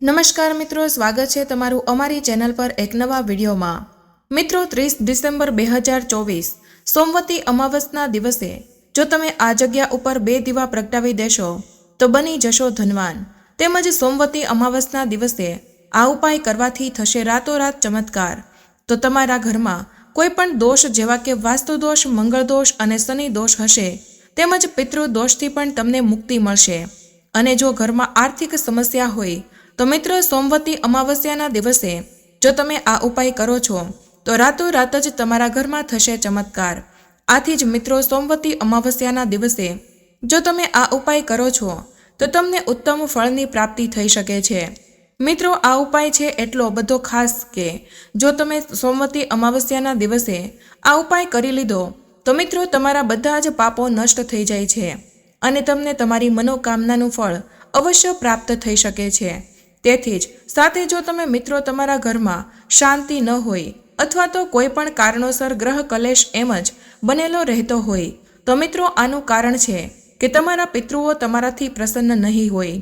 નમસ્કાર મિત્રો, સ્વાગત છે તમારું અમારી ચેનલ પર એક નવા વિડીયોમાં. મિત્રો, ત્રીસ ડિસેમ્બર બે હજાર ચોવીસ, સોમવતી અમાવસના દિવસે, જો તમે આ જગ્યા ઉપર બે દીવા પ્રગટાવી દેશો, તો બની જશો ધનવાન. તેમજ સોમવતી અમાવસના દિવસે, આ ઉપાય કરવાથી થશે રાતોરાત ચમત્કાર. તો તમારા ઘરમાં કોઈ પણ દોષ જેવા કે વાસ્તુ દોષ મંગળ દોષ અને શનિ દોષ હશે, તેમજ પિતૃ દોષથી પણ તમને મુક્તિ મળશે. અને જો ઘરમાં આર્થિક સમસ્યા હોય તો મિત્ર, સોમવતી અમાવસ્યાના દિવસે જો તમે આ ઉપાય કરો છો, તો રાતોરાત જ તમારા ઘરમાં થશે ચમત્કાર. આથી જ મિત્રો, સોમવતી અમાવસ્યાના દિવસે જો તમે આ ઉપાય કરો છો, તો તમને ઉત્તમ ફળની પ્રાપ્તિ થઈ શકે છે. મિત્રો, આ ઉપાય છે એટલો બધો ખાસ કે જો તમે સોમવતી અમાવસ્યાના દિવસે આ ઉપાય કરી લીધો, તો મિત્રો, તમારા બધા જ પાપો નષ્ટ થઈ જાય છે અને તમને તમારી મનોકામનાનું ફળ અવશ્ય પ્રાપ્ત થઈ શકે છે. તેથી જ સાથે જો તમે મિત્રો તમારા ઘરમાં શાંતિ ન હોય અથવા તો કોઈ પણ કારણોસર ગ્રહ કલેશ એમ જ બનેલો રહેતો હોય, તો મિત્રો આનું કારણ છે કે તમારા પિતૃઓ તમારાથી પ્રસન્ન નહીં હોય.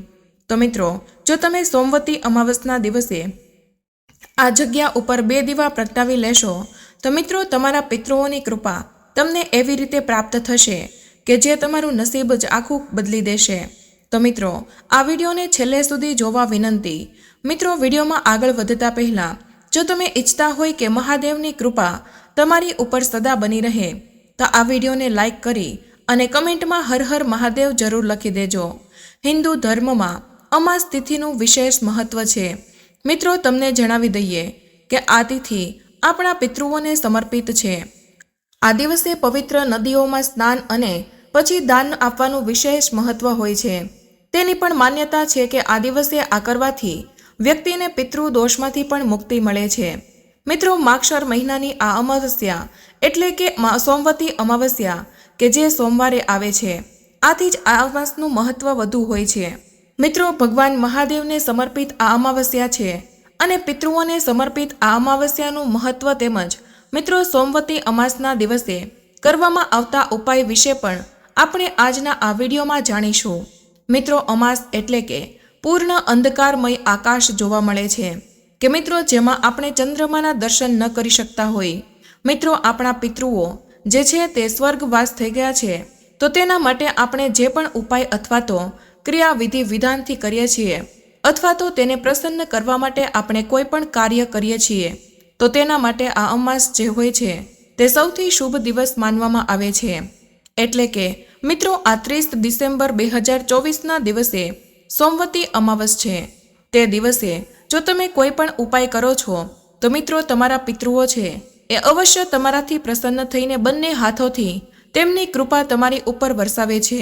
તો મિત્રો, જો તમે સોમવતી અમાવસના દિવસે આ જગ્યા ઉપર બે દીવા પ્રગટાવી લેશો, તો મિત્રો તમારા પિતૃઓની કૃપા તમને એવી રીતે પ્રાપ્ત થશે કે જે તમારું નસીબ જ આખું બદલી દેશે. તો મિત્રો, આ વિડીયોને છેલ્લે સુધી જોવા વિનંતી, મિત્રો વિડીયોમાં આગળ વધતા પહેલાં, જો તમે ઈચ્છતા હોય કે મહાદેવની કૃપા તમારી ઉપર સદા બની રહે, તો આ વિડીયોને લાઈક કરી અને કમેન્ટમાં હર હર મહાદેવ જરૂર લખી દેજો. હિન્દુ ધર્મમાં અમાસ તિથિનું વિશેષ મહત્વ છે. મિત્રો, તમને જણાવી દઈએ કે આ તિથિ આપણા પિતૃઓને સમર્પિત છે. આ દિવસે પવિત્ર નદીઓમાં સ્નાન અને પછી દાન આપવાનું વિશેષ મહત્વ હોય છે. તેની પણ માન્યતા છે કે આ દિવસે આ કરવાથી વ્યક્તિને પિતૃ દોષમાંથી પણ મુક્તિ મળે છે. મિત્રો માક્ષર મહિનાની આ અમાવસ્યા એટલે કે સોમવતી અમાવસ્યા કે જે સોમવારે આવે છે, આથી જ આ અમાસનું મહત્વ વધુ હોય છે. મિત્રો, ભગવાન મહાદેવને સમર્પિત આ અમાવસ્યા છે અને પિતૃઓને સમર્પિત આ અમાવસ્યાનું મહત્વ તેમજ મિત્રો, સોમવતી અમાસના દિવસે કરવામાં આવતા ઉપાય વિશે પણ આપણે આજના આ વિડીયોમાં જાણીશું. મિત્રો, અમાસ એટલે કે પૂર્ણ અંધકારમય આકાશ જોવા મળે છે. કે મિત્રો, જેમાં આપણે ચંદ્રમાના દર્શન ન કરી શકતા હોય. મિત્રો, આપણા પિતૃઓ જે છે તે સ્વર્ગવાસ થઈ ગયા છે. તો તેના માટે આપણે જે પણ ઉપાય અથવા તો ક્રિયાવિધિ વિધાનથી કરીએ છીએ, અથવા તો તેને પ્રસન્ન કરવા માટે આપણે કોઈ પણ કાર્ય કરીએ છીએ, તો તેના માટે આ અમાસ જે હોય છે, તે સૌથી શુભ દિવસ માનવામાં આવે છે. એટલે કે મિત્રો, આ ત્રીસ ડિસેમ્બર બે હજાર ચોવીસના દિવસે સોમવતી અમાવસ છે. તે દિવસે જો તમે કોઈ પણ ઉપાય કરો છો, તો મિત્રો તમારા પિતૃઓ છે. એ અવશ્ય તમારાથી પ્રસન્ન થઈને બંને હાથોથી તેમની કૃપા તમારી ઉપર વરસાવે છે.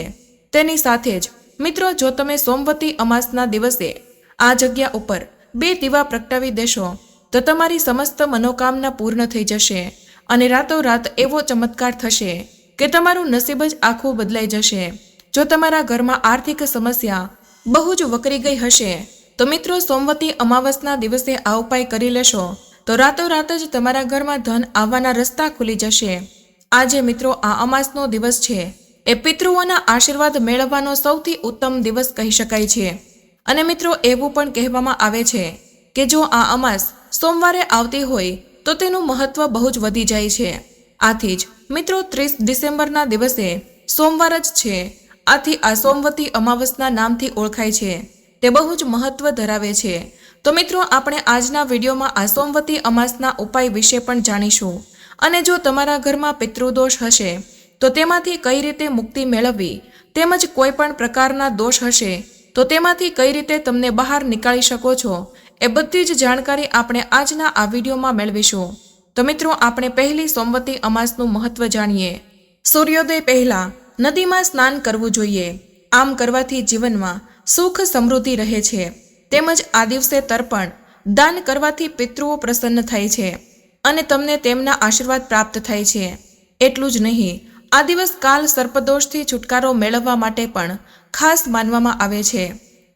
તેની સાથે જ, મિત્રો, જો તમે સોમવતી અમાસના દિવસે આ જગ્યા ઉપર બે દીવા પ્રગટાવી દેશો, તો તમારી સમસ્ત મનોકામના પૂર્ણ થઈ જશે અને રાતોરાત એવો ચમત્કાર થશે કે તમારું નસીબ જ આખું બદલાઈ જશે. જો તમારા ઘરમાં આર્થિક સમસ્યા બહુ જ વકરી ગઈ હશે, તો મિત્રો સોમવતી અમાવસના દિવસે આ ઉપાય કરી લેશો. તો રાતોરાત જ તમારા ઘરમાં ધન આવવાના રસ્તા ખુલી જશે. આજે મિત્રો આ અમાસનો દિવસ છે. એ પિતૃઓના આશીર્વાદ મેળવવાનો સૌથી ઉત્તમ દિવસ કહી શકાય છે. અને મિત્રો એવું પણ કહેવામાં આવે છે કે જો આ અમાસ સોમવારે આવતી હોય, તો તેનું મહત્વ બહુ જ વધી જાય છે. આથી જ, મિત્રો, ત્રીસ ડિસેમ્બરના દિવસે સોમવાર જ છે. આથી આ સોમવતી અમાવસના નામથી ઓળખાય છે. તે બહુ જ મહત્વ ધરાવે છે. તો મિત્રો, આપણે આજના વિડીયોમાં આ સોમવતી અમાસના ઉપાય વિશે પણ જાણીશું. અને જો તમારા ઘરમાં પિતૃદોષ હશે, તો તેમાંથી કઈ રીતે મુક્તિ મેળવવી, તેમજ કોઈ પણ પ્રકારના દોષ હશે, તો તેમાંથી કઈ રીતે તમને બહાર નીકાળી શકો છો, એ બધી જ જાણકારી આપણે આજના આ વિડીયોમાં મેળવીશું. તો મિત્રો, આપણે પહેલી સોમવતી અમાસનું મહત્વ જાણીએ. સૂર્યોદય પહેલા નદીમાં સ્નાન કરવું જોઈએ. આમ કરવાથી જીવનમાં સુખ સમૃદ્ધિ રહે છે. તેમજ આ દિવસે તર્પણ, દાન કરવાથી પિતૃઓ પ્રસન્ન થાય છે અને તમને તેમના આશીર્વાદ પ્રાપ્ત થાય છે. એટલું જ નહીં, આ દિવસ કાલ સર્પદોષથી છુટકારો મેળવવા માટે પણ ખાસ માનવામાં આવે છે.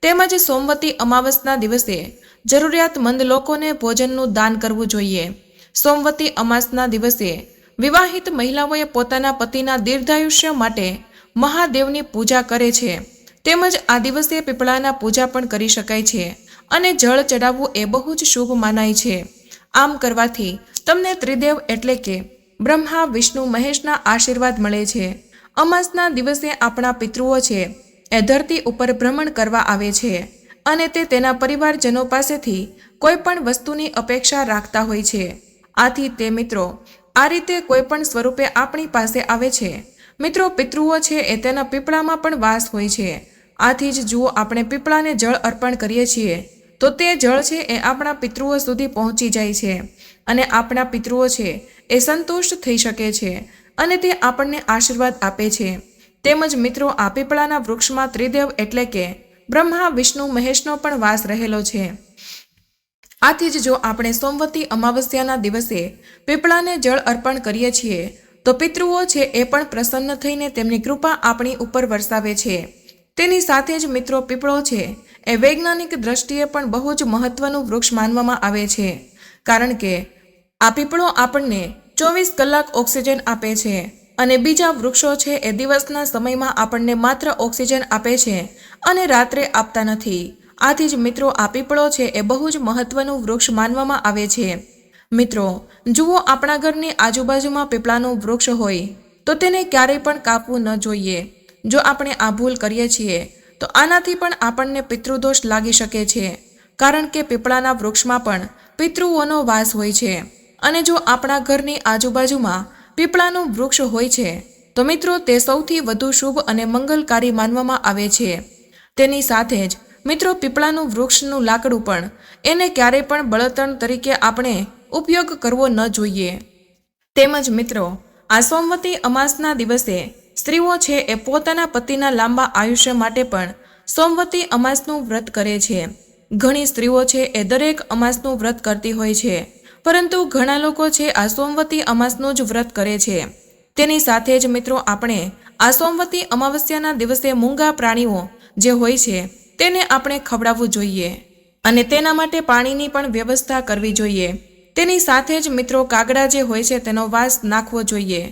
તેમજ સોમવતી અમાવસના દિવસે જરૂરિયાતમંદ લોકોને ભોજનનું દાન કરવું જોઈએ. સોમવતી અમાસના દિવસે વિવાહિત મહિલાઓએ પોતાના પતિના દીર્ઘાયુષ્ય માટે મહાદેવની પૂજા કરે છે. તેમજ આ દિવસે પીપળાના પૂજા પણ કરી શકાય છે અને જળ ચડાવવું એ બહુ જ શુભ માનાય છે. આમ કરવાથી તમને ત્રિદેવ એટલે કે બ્રહ્મા, વિષ્ણુ, મહેશના આશીર્વાદ મળે છે. અમાસના દિવસે આપણા પિતૃઓ છે એ ધરતી ઉપર ભ્રમણ કરવા આવે છે અને તે તેના પરિવારજનો પાસેથી કોઈ પણ વસ્તુની અપેક્ષા રાખતા હોય છે. આથી તે મિત્રો, આ રીતે કોઈ પણ સ્વરૂપે આપણી પાસે આવે છે. મિત્રો, પિતૃઓ છે એ તેના પીપળામાં પણ વાસ હોય છે. આથી જ જુઓ, આપણે પીપળાને જળ અર્પણ કરીએ છીએ. તો તે જળ છે એ આપણા પિતૃઓ સુધી પહોંચી જાય છે. અને આપણા પિતૃઓ છે એ સંતુષ્ટ થઈ શકે છે અને તે આપણને આશીર્વાદ આપે છે. તેમજ મિત્રો, આ પીપળાના વૃક્ષમાં ત્રિદેવ એટલે કે બ્રહ્મા, વિષ્ણુ, મહેશનો પણ વાસ રહેલો છે. આથી જ જો આપણે સોમવતી અમાવસ્યાના દિવસે પીપળાને જળ અર્પણ કરીએ છીએ, તો પિતૃઓ છે એ પણ પ્રસન્ન થઈને તેમની કૃપા આપણી ઉપર વરસાવે છે. તેની સાથે જ મિત્રો પીપળો છે એ વૈજ્ઞાનિક દ્રષ્ટિએ પણ બહુ જ મહત્વનું વૃક્ષ માનવામાં આવે છે. કારણ કે આ પીપળો આપણને ચોવીસ કલાક ઓક્સિજન આપે છે અને બીજા વૃક્ષો છે એ દિવસના સમયમાં આપણને માત્ર ઓક્સિજન આપે છે અને રાત્રે આપતા નથી. આથી જ મિત્રો આ પીપળો છે એ બહુ જ મહત્વનું વૃક્ષ માનવામાં આવે છે. મિત્રો, જુઓ આપણા ઘરની આજુબાજુમાં પીપળાનું વૃક્ષ હોય, તો તેને ક્યારેય પણ કાપવું ન જોઈએ. જો આપણે આ ભૂલ કરીએ છીએ, તો આનાથી પણ આપણને પિતૃદોષ લાગી શકે છે, કારણ કે પીપળાના વૃક્ષમાં પણ પિતૃઓનો વાસ હોય છે. અને જો આપણા ઘરની આજુબાજુમાં પીપળાનું વૃક્ષ હોય છે, તો મિત્રો તે સૌથી વધુ શુભ અને મંગલકારી માનવામાં આવે છે. તેની સાથે જ મિત્રો, પીપળાનું વૃક્ષનું લાકડું પણ. એને ક્યારેય પણ બળતણ તરીકે આપણે ઉપયોગ કરવો ન જોઈએ. તેમજ મિત્રો, આ સોમવતી અમાસના દિવસે સ્ત્રીઓ છે એ પોતાના પતિના લાંબા આયુષ્ય માટે પણ સોમવતી અમાસનું વ્રત કરે છે. ઘણી સ્ત્રીઓ છે એ દરેક અમાસનું વ્રત કરતી હોય છે. પરંતુ ઘણા લોકો છે આ સોમવતી અમાસનું જ વ્રત કરે છે. તેની સાથે જ મિત્રો, આપણે આ સોમવતી અમાવસ્યાના દિવસે મૂંગા પ્રાણીઓ જે હોય છે તેને આપણે ખવડાવવું જોઈએ અને તેના માટે પાણીની પણ વ્યવસ્થા કરવી જોઈએ. તેની સાથે જ મિત્રો કાગડા જે હોય છે તેનો વાસ નાખવો જોઈએ.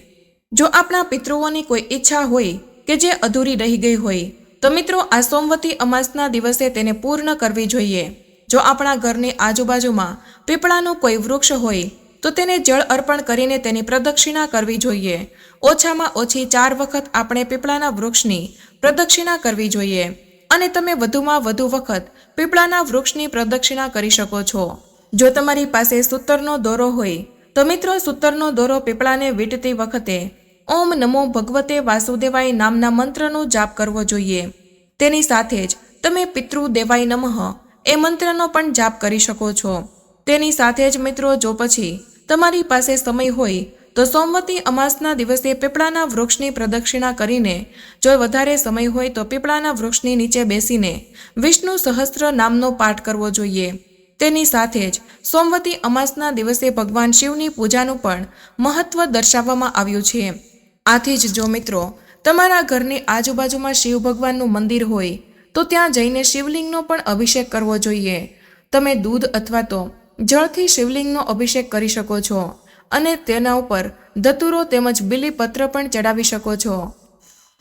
જો આપણા પિતૃઓની કોઈ ઈચ્છા હોય કે જે અધૂરી રહી ગઈ હોય, તો મિત્રો આ સોમવતી અમાસના દિવસે તેને પૂર્ણ કરવી જોઈએ. જો આપણા ઘરની આજુબાજુમાં પીપળાનું કોઈ વૃક્ષ હોય, તો તેને જળ અર્પણ કરીને તેની પ્રદક્ષિણા કરવી જોઈએ. ઓછામાં ઓછી ચાર વખત આપણે પીપળાના વૃક્ષની પ્રદક્ષિણા કરવી જોઈએ. અને તમે વધુમાં વધુ વખત પીપળાના વૃક્ષની પ્રદક્ષિણા કરી શકો છો. જો તમારી પાસે સૂતરનો દોરો હોય, તો મિત્રો સૂતરનો દોરો પીપળાને વીંટતી વખતે ઓમ નમો ભગવતે વાસુદેવાય નામના મંત્રનો જાપ કરવો જોઈએ. તેની સાથે જ તમે પિતૃ દેવાય નમઃ એ મંત્રનો પણ જાપ કરી શકો છો. તેની સાથે જ મિત્રો જો પછી તમારી પાસે સમય હોય તો સોમવતી અમાસના દિવસે પીપળાના વૃક્ષની પ્રદક્ષિણા કરીને, જો વધારે સમય હોય તો પીપળાના વૃક્ષની નીચે બેસીને વિષ્ણુ સહસ્ત્ર નામનો પાઠ કરવો જોઈએ. તેની સાથે જ સોમવતી અમાસના દિવસે ભગવાન શિવની પૂજાનું પણ મહત્વ દર્શાવવામાં આવ્યું છે. આથી જ જો મિત્રો, તમારા ઘરની આજુબાજુમાં શિવ ભગવાનનું મંદિર હોય, તો ત્યાં જઈને શિવલિંગનો પણ અભિષેક કરવો જોઈએ. તમે દૂધ અથવા તો જળથી શિવલિંગનો અભિષેક કરી શકો છો. અને તેના ઉપર ધતુરો તેમજ બિલીપત્ર પણ ચડાવી શકો છો.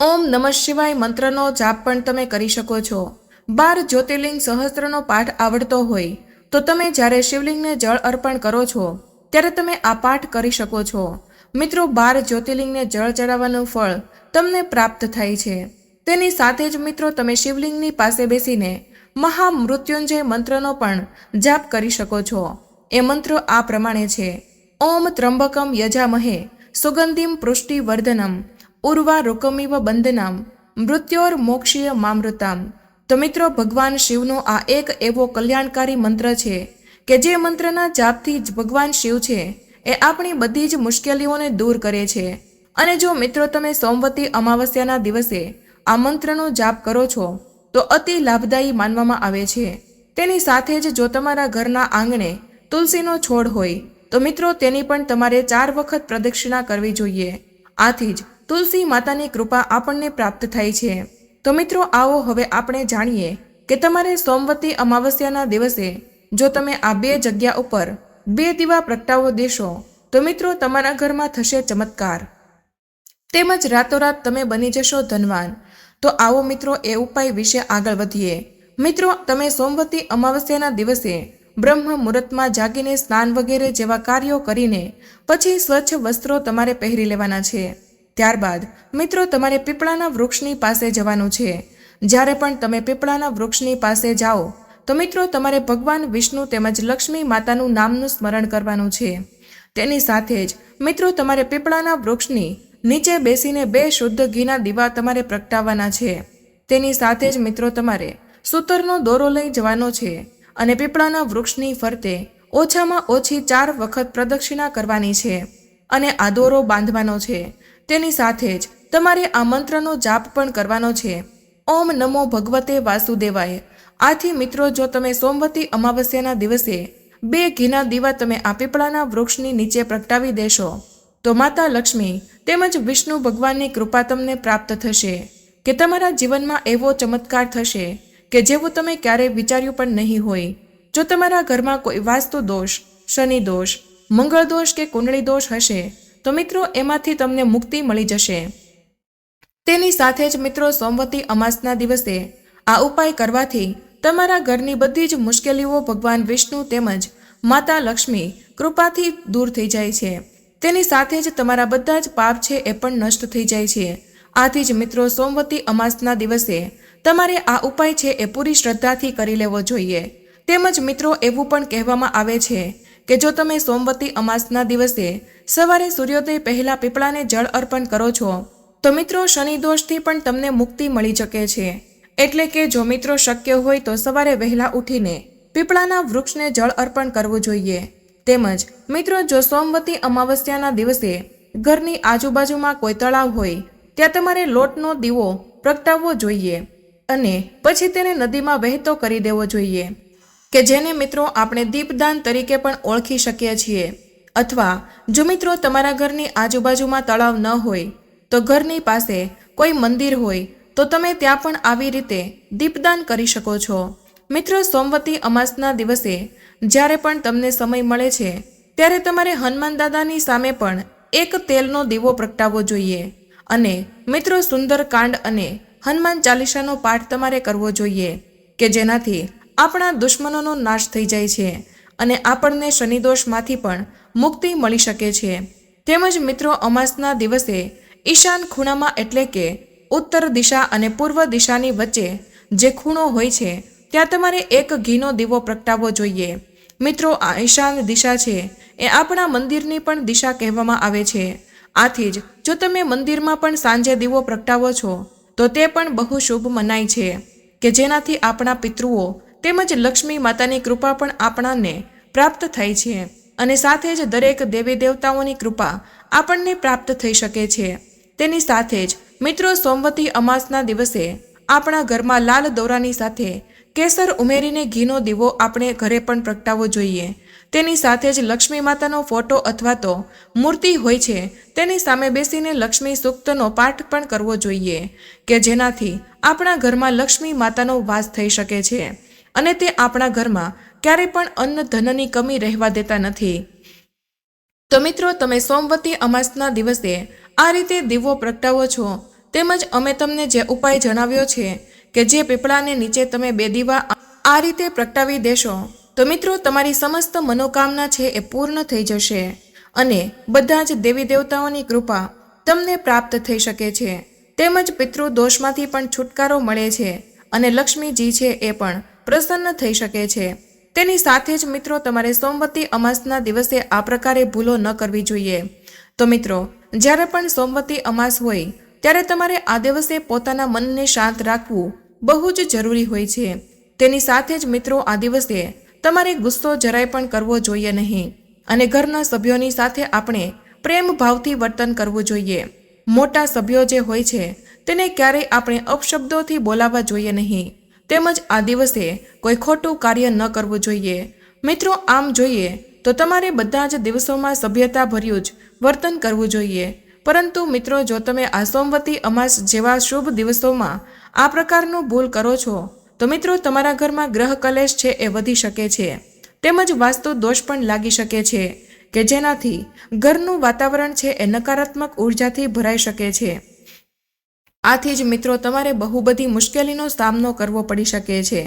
ઓમ નમઃ શિવાય મંત્રનો જાપ પણ તમે કરી શકો છો. બાર જ્યોતિર્લિંગ સહસ્ત્રનો પાઠ આવડતો હોય, તો તમે જ્યારે શિવલિંગને જળ અર્પણ કરો છો, ત્યારે તમે આ પાઠ કરી શકો છો. મિત્રો, બાર જ્યોતિર્લિંગને જળ ચડાવવાનું ફળ તમને પ્રાપ્ત થાય છે. તેની સાથે જ મિત્રો, તમે શિવલિંગની પાસે બેસીને મહામૃત્યુંજય મંત્રનો પણ જાપ કરી શકો છો. એ મંત્ર આ પ્રમાણે છે. ઓમ ત્રંબકમ યજામહે, સુગંધિમ પૃષ્ટિવર્ધનમ, ઉર્વા રૂકમિવ બંદનામ મૃત્યોર મોક્ષીય મામૃતામ. તો મિત્રો, ભગવાન શિવનો આ એક એવો કલ્યાણકારી મંત્ર છે કે જે મંત્રના જાપથી જ ભગવાન શિવ છે, એ આપણી બધી જ મુશ્કેલીઓને દૂર કરે છે. અને જો મિત્રો, તમે સોમવતી અમાવસ્યાના દિવસે આ મંત્રનો જાપ કરો છો, તો અતિ લાભદાયી માનવામાં આવે છે. તેની સાથે જ જો તમારા ઘરના આંગણે તુલસીનો છોડ હોય તો મિત્રો, તેની પણ તમારે ચાર વખત પ્રદક્ષિણા કરવી જોઈએ. આથી જ તુલસી માતાની કૃપા આપણને પ્રાપ્ત થાય છે. તો મિત્રો, આવો હવે આપણે જાણીએ કે તમારે સોમવતી અમાવસ્યાના દિવસે જો તમે આ બે જગ્યા ઉપર બે દીવા પ્રગટાવો દેશો, તો મિત્રો, તમારા ઘરમાં થશે ચમત્કાર. તેમજ રાતોરાત તમે બની જશો ધનવાન. તો આવો મિત્રો, એ ઉપાય વિશે આગળ વધીએ. મિત્રો, તમે સોમવતી અમાવસ્યાના દિવસે બ્રહ્મ મુહૂર્તમાં જાગીને સ્નાન વગેરે જેવા કાર્યો કરીને પછી સ્વચ્છ વસ્ત્રો તમારે પહેરી લેવાના છે. ત્યારબાદ મિત્રો, તમારે પીપળાના વૃક્ષની પાસે જવાનું છે. જ્યારે પણ તમે પીપળાના વૃક્ષની પાસે જાઓ, તો મિત્રો, તમારે ભગવાન વિષ્ણુ તેમજ લક્ષ્મી માતાનું નામનું સ્મરણ કરવાનું છે. તેની સાથે જ મિત્રો, તમારે પીપળાના વૃક્ષની નીચે બેસીને બે શુદ્ધ ઘીના દીવા તમારે પ્રગટાવવાના છે. તેની સાથે જ મિત્રો, તમારે સૂતરનો દોરો લઈ જવાનો છે. અને પીપળાના વૃક્ષની ફરતે ઓછામાં ઓછી ચાર વખત પ્રદક્ષિણા કરવાની છે અને આ દોરો બાંધવાનો છે. તેની સાથે જ તમારે આ મંત્રનો જાપ પણ કરવાનો છે. ઓમ નમો ભગવતે વાસુદેવાય. આથી મિત્રો, જો તમે સોમવતી અમાવસ્યાના દિવસે બે ઘીના દીવા તમે આ પીપળાના વૃક્ષની નીચે પ્રગટાવી દેશો, તો માતા લક્ષ્મી તેમજ વિષ્ણુ ભગવાનની કૃપા તમને પ્રાપ્ત થશે કે તમારા જીવનમાં એવો ચમત્કાર થશે કે જેવું તમે ક્યારેય વિચાર્યું પણ નહીં હોય. જો તમારા ઘરમાં કોઈ વાસ્તુ દોષ, શનિ દોષ, મંગળ દોષ કે કુંડળી દોષ હશે, તો મિત્રો એમાંથી તમને મુક્તિ મળી જશે. તેની સાથે જ મિત્રો સોમવતી અમાસના દિવસે આ ઉપાય કરવાથી તમારા ઘરની બધી જ મુશ્કેલીઓ ભગવાન વિષ્ણુ તેમજ માતા લક્ષ્મી કૃપાથી દૂર થઈ જાય છે. તેની સાથે જ તમારા બધા જ પાપ છે એ પણ નષ્ટ થઈ જાય છે. આથી જ મિત્રો સોમવતી અમાસના દિવસે તમારે આ ઉપાય છે એ પૂરી શ્રદ્ધાથી કરી લેવો જોઈએ. તેમજ મિત્રો, એવું પણ કહેવામાં આવે છે કે જો તમે સોમવતી અમાસના દિવસે સવારે સૂર્યોદય પહેલાં પીપળાને જળ અર્પણ કરો છો, તો મિત્રો શનિ દોષથી પણ તમને મુક્તિ મળી શકે છે. એટલે કે જો મિત્રો શક્ય હોય તો સવારે વહેલા ઉઠીને પીપળાના વૃક્ષને જળ અર્પણ કરવું જોઈએ. તેમજ મિત્રો, જો સોમવતી અમાવસ્યાના દિવસે ઘરની આજુબાજુમાં કોઈ તળાવ હોય, ત્યાં તમારે લોટનો દીવો પ્રગટાવવો જોઈએ. અને પછી તેને નદીમાં વહેતો કરી દેવો જોઈએ, કે જેને મિત્રો આપણે દીપદાન તરીકે પણ ઓળખી શકીએ છીએ. અથવા જો મિત્રો તમારા ઘરની આજુબાજુમાં તળાવ ન હોય, તો ઘરની પાસે કોઈ મંદિર હોય, તો તમે ત્યાં પણ આવી રીતે દીપદાન કરી શકો છો. મિત્રો, સોમવતી અમાસના દિવસે જ્યારે પણ તમને સમય મળે છે, ત્યારે તમારે હનુમાન દાદાની સામે પણ એક તેલનો દીવો પ્રગટાવવો જોઈએ. અને મિત્રો, સુંદર કાંડ અને હનુમાન ચાલીસાનો પાઠ તમારે કરવો જોઈએ, કે જેનાથી આપણા દુશ્મનોનો નાશ થઈ જાય છે અને આપણને શનિદોષમાંથી પણ મુક્તિ મળી શકે છે. તેમજ મિત્રો, અમાસના દિવસે ઈશાન ખૂણામાં એટલે કે ઉત્તર દિશા અને પૂર્વ દિશાની વચ્ચે જે ખૂણો હોય છે, ત્યાં તમારે એક ઘીનો દીવો પ્રગટાવવો જોઈએ. મિત્રો, આ ઈશાન દિશા છે એ આપણા મંદિરની પણ દિશા કહેવામાં આવે છે. આથી જ જો તમે મંદિરમાં પણ સાંજે દીવો પ્રગટાવો છો તો તે પણ બહુ શુભ મનાય છે કે જેનાથી આપણા પિતૃઓ તેમજ લક્ષ્મી માતાની કૃપા પણ આપણાને પ્રાપ્ત થાય છે અને સાથે જ દરેક દેવી દેવતાઓની કૃપા આપણને પ્રાપ્ત થઈ શકે છે. તેની સાથે જ મિત્રો સોમવતી અમાસના દિવસે આપણા ઘરમાં લાલ દોરાની સાથે કેસર ઉમેરીને ઘીનો દીવો આપણે ઘરે પણ પ્રગટાવવો જોઈએ. તેની સાથે જ લક્ષ્મી માતાનો ફોટો અથવા તો મૂર્તિ હોય છે, તેની સામે બેસીને લક્ષ્મી સૂક્તનો પાઠ પણ કરવો જોઈએ, કે જેનાથી આપણા ઘરમાં લક્ષ્મી માતાનો વાસ થઈ શકે છે. અને તે આપણા ઘરમાં ક્યારેય પણ અન્ન ધનની કમી રહેવા દેતા નથી. તો મિત્રો, તમે સોમવતી અમાસના દિવસે આ રીતે દીવો પ્રગટાવો છો. તેમજ અમે તમને જે ઉપાય જણાવ્યો છે, કે જે પીપળાને નીચે તમે બે દીવા આ રીતે પ્રગટાવી દેશો. તો મિત્રો, તમારી સમસ્ત મનોકામના છે એ પૂર્ણ થઈ જશે અને બધા જ દેવી દેવતાઓની કૃપા તમને પ્રાપ્ત થઈ શકે છે. તેમજ પિતૃ દોષમાંથી પણ છુટકારો મળે છે અને લક્ષ્મીજી છે એ પણ પ્રસન્ન થઈ શકે છે. તેની સાથે જ મિત્રો, તમારે સોમવતી અમાસના દિવસે આ પ્રકારે ભૂલો ન કરવી જોઈએ. તો મિત્રો, જ્યારે પણ સોમવતી અમાસ હોય, ત્યારે તમારે આ દિવસે પોતાના મનને શાંત રાખવું બહુ જ જરૂરી હોય છે. તેની સાથે જ મિત્રો, આ દિવસે તમારે ગુસ્સો જરાય પણ કરવો જોઈએ નહીં. અને ઘરના સભ્યોની સાથે આપણે પ્રેમ ભાવથી વર્તન કરવું જોઈએ. મોટા સભ્યો જે હોય છે, તેને ક્યારેય આપણે અપશબ્દોથી બોલાવવા જોઈએ નહીં. તેમજ આ દિવસે કોઈ ખોટું કાર્ય ન કરવું જોઈએ. મિત્રો, આમ જોઈએ તો તમારે બધા જ દિવસોમાં સભ્યતા ભર્યું જ વર્તન કરવું જોઈએ. પરંતુ મિત્રો, જો તમે આ સોમવતી અમાસ જેવા શુભ દિવસોમાં આ પ્રકારનું ભૂલ કરો છો તો મિત્રો, તમારા ઘરમાં ગ્રહ કલેશ છે એ વધી શકે છે. તેમજ વાસ્તુ દોષ પણ લાગી શકે છે, કે જેનાથી ઘરનું વાતાવરણ છે એ નકારાત્મક ઉર્જાથી ભરાઈ શકે છે. આથી જ મિત્રો, તમારે બહુ બધી મુશ્કેલીનો સામનો કરવો પડી શકે છે.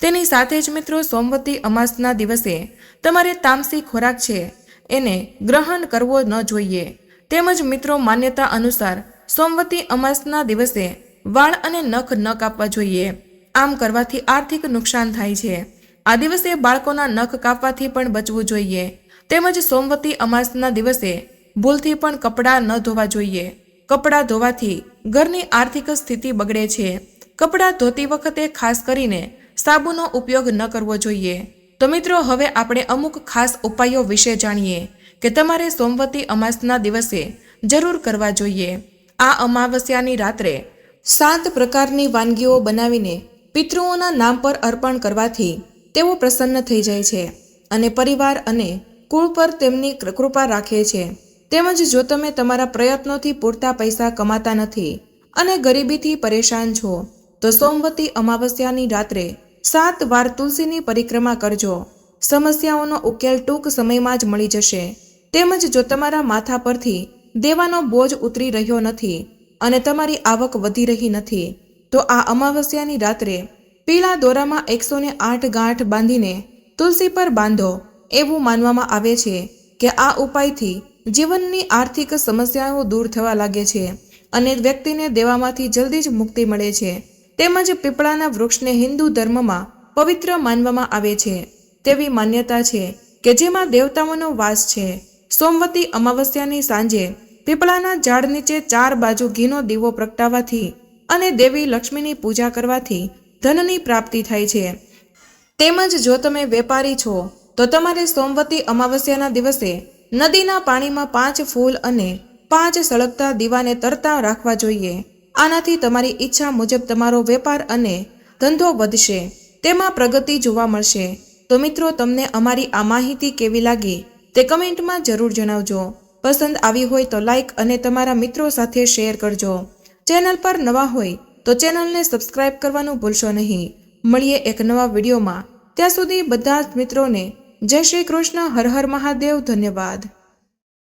તેની સાથે જ મિત્રો, સોમવતી અમાસના દિવસે તમારે તામસી ખોરાક છે, એને ગ્રહણ કરવો ન જોઈએ. તેમજ મિત્રો, માન્યતા અનુસાર સોમવતી અમાસના દિવસે વાળ અને નખ ન કાપવા જોઈએ. આમ કરવાથી આર્થિક નુકસાન થાય છે. આ દિવસે બાળકોના નખ કાપવાથી પણ બચવું જોઈએ. તેમજ સોમવતી અમાસના દિવસે ભૂલથી પણ કપડાં ન ધોવા જોઈએ. કપડાં ધોવાથી ઘરની આર્થિક સ્થિતિ બગડે છે. કપડાં ધોતી વખતે ખાસ કરીને સાબુનો ઉપયોગ ન કરવો જોઈએ. તો મિત્રો, હવે આપણે અમુક ખાસ ઉપાયો વિશે જાણીએ કે તમારે સોમવતી અમાસના દિવસે જરૂર કરવા જોઈએ. આ અમાવસ્યાની રાત્રે સાત પ્રકારની વાનગીઓ બનાવીને પિતૃઓના નામ પર અર્પણ કરવાથી તેઓ પ્રસન્ન થઈ જાય છે અને પરિવાર અને કુળ પર તેમની કૃપા રાખે છે. તેમજ જો તમે તમારા પ્રયત્નોથી પૂરતા પૈસા કમાતા નથી અને ગરીબીથી પરેશાન છો, તો સોમવતી અમાવસ્યાની રાત્રે સાત વાર તુલસીની પરિક્રમા કરજો. સમસ્યાઓનો ઉકેલ ટૂંક સમયમાં જ મળી જશે. તેમજ જો તમારા માથા પરથી દેવાનો બોજ ઉતરી રહ્યો નથી અને તમારી આવક વધી રહી નથી તો આ અમાવસ્યાની રાત્રે પીળા દોરામાં એકસો ને આઠ ગાંઠ બાંધીને તુલસી પર બાંધો, એવું માનવામાં આવે છે કે આ ઉપાયથી જીવનની આર્થિક સમસ્યાઓ દૂર થવા લાગે છે અને વ્યક્તિને દેવામાંથી જલ્દી જ મુક્તિ મળે છે. તેમજ પીપળાના વૃક્ષને હિન્દુ ધર્મમાં પવિત્ર માનવામાં આવે છે. તેવી માન્યતા છે કે જેમાં દેવતાઓનો વાસ છે. સોમવતી અમાવસ્યાની સાંજે પીપળાના ઝાડ નીચે ચાર બાજુ ઘીનો દીવો પ્રગટાવવાથી અને દેવી લક્ષ્મીની પૂજા કરવાથી ધનની પ્રાપ્તિ થાય છે. તેમજ જો તમે વેપારી છો, તો તમારે સોમવતી અમાવસ્યાના દિવસે નદીના પાણીમાં પાંચ ફૂલ અને પાંચ સળગતા દીવાને તરતા રાખવા જોઈએ. આનાથી તમારી ઈચ્છા મુજબ તમારો વેપાર અને ધંધો વધશે. તેમાં પ્રગતિ જોવા મળશે. તો મિત્રો, તમને અમારી આ માહિતી કેવી લાગી તે કમેન્ટમાં જરૂર જણાવજો. પસંદ આવી હોય તો લાઈક અને તમારા મિત્રો સાથે શેર કરજો. ચેનલ પર નવા હોય તો ચેનલને સબસ્ક્રાઇબ કરવાનું ભૂલશો નહીં. મળીએ એક નવા વિડીયોમાં. ત્યાં સુધી બધા જ મિત્રોને જય શ્રી કૃષ્ણ, હર હર મહાદેવ, ધન્યવાદ.